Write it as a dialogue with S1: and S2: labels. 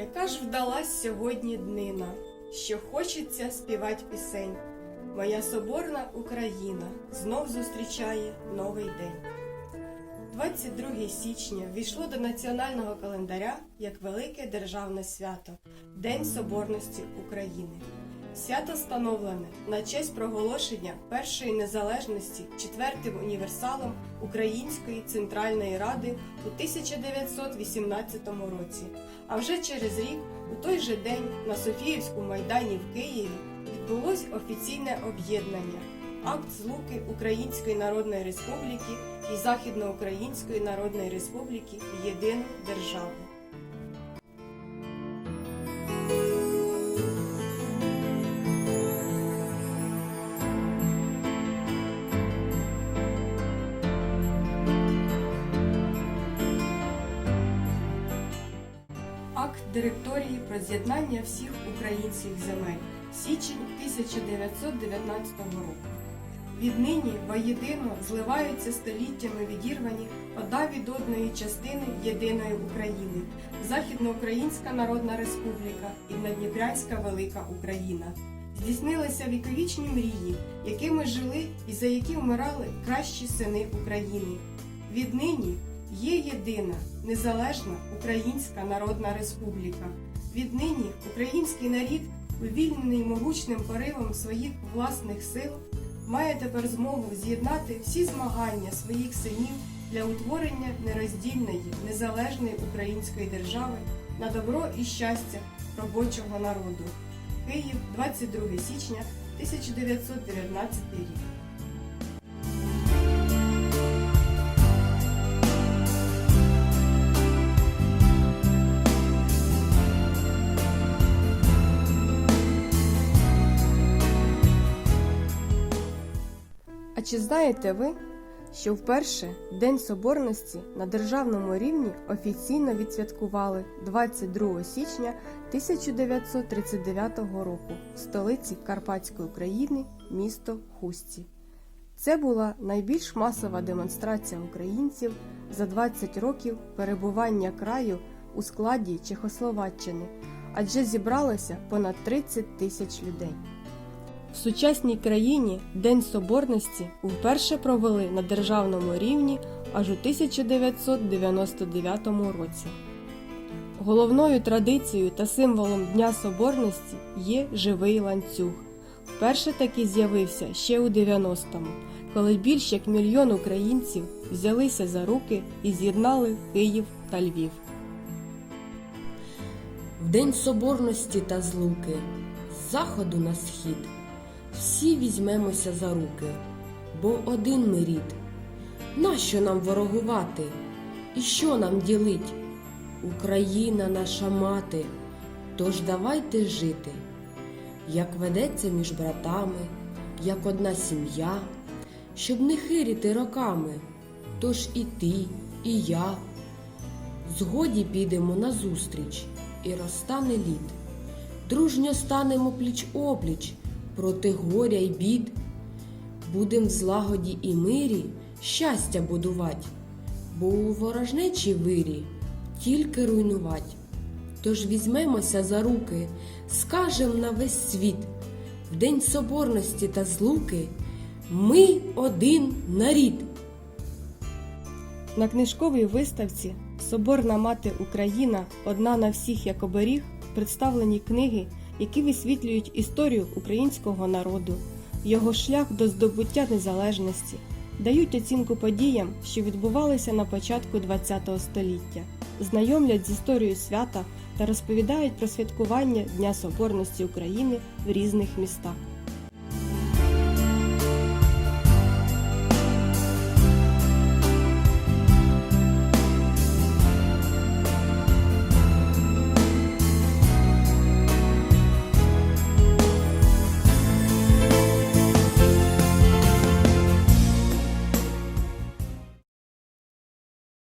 S1: Зійшлась сьогодні днина, що хочеться співать пісень. Моя соборна Україна знов зустрічає новий день. 22 січня війшло до національного календаря як велике державне свято День Соборності України. Свято встановлене на честь проголошення першої незалежності четвертим універсалом Української Центральної Ради у 1918 році. А вже через рік, у той же день, на Софіївському майдані в Києві відбулось офіційне об'єднання акт злуки Української Народної Республіки і Західноукраїнської Народної Республіки в єдину державу. Директорії про з'єднання всіх українських земель. Січень 1919 року. Віднині воєдино зливаються століттями відірвані одна від одної частини єдиної України Західноукраїнська Народна Республіка і Надніпрянська Велика Україна. Здійснилися віковічні мрії, якими жили і за які вмирали кращі сини України. Віднині є єдина незалежна Українська Народна Республіка. Віднині український нарід, увільнений могучним поривом своїх власних сил, має тепер змогу з'єднати всі змагання своїх синів для утворення нероздільної незалежної української держави на добро і щастя робочого народу. Київ, 22 січня 1919 рік. А чи знаєте ви, що вперше День Соборності на державному рівні офіційно відсвяткували 22 січня 1939 року в столиці Карпатської України, місто Хустці? Це була найбільш масова демонстрація українців за 20 років перебування краю у складі Чехословаччини, адже зібралося понад 30 тисяч людей. В сучасній країні День Соборності вперше провели на державному рівні аж у 1999 році. Головною традицією та символом Дня Соборності є живий ланцюг. Вперше такий з'явився ще у 90-му, коли більш як мільйон українців взялися за руки і з'єднали Київ та Львів.
S2: В день соборності та злуки, з заходу на схід, всі візьмемося за руки, бо один ми рід. Нащо нам ворогувати? І що нам ділить? Україна наша мати, тож давайте жити, як ведеться між братами, як одна сім'я, щоб не хиріти роками, тож і ти, і я. Згоді підемо назустріч, і розтане лід. Дружньо станемо пліч опліч проти горя й бід. Будем в злагоді і мирі щастя будувати, бо у ворожнечі вирі тільки руйнувать. Тож візьмемося за руки, скажем на весь світ, в день соборності та злуки ми один нарід.
S1: На книжковій виставці Соборна мати Україна одна на всіх як оберіг представлені книги, які висвітлюють історію українського народу, його шлях до здобуття незалежності, дають оцінку подіям, що відбувалися на початку ХХ століття, знайомлять з історією свята та розповідають про святкування Дня Соборності України в різних містах.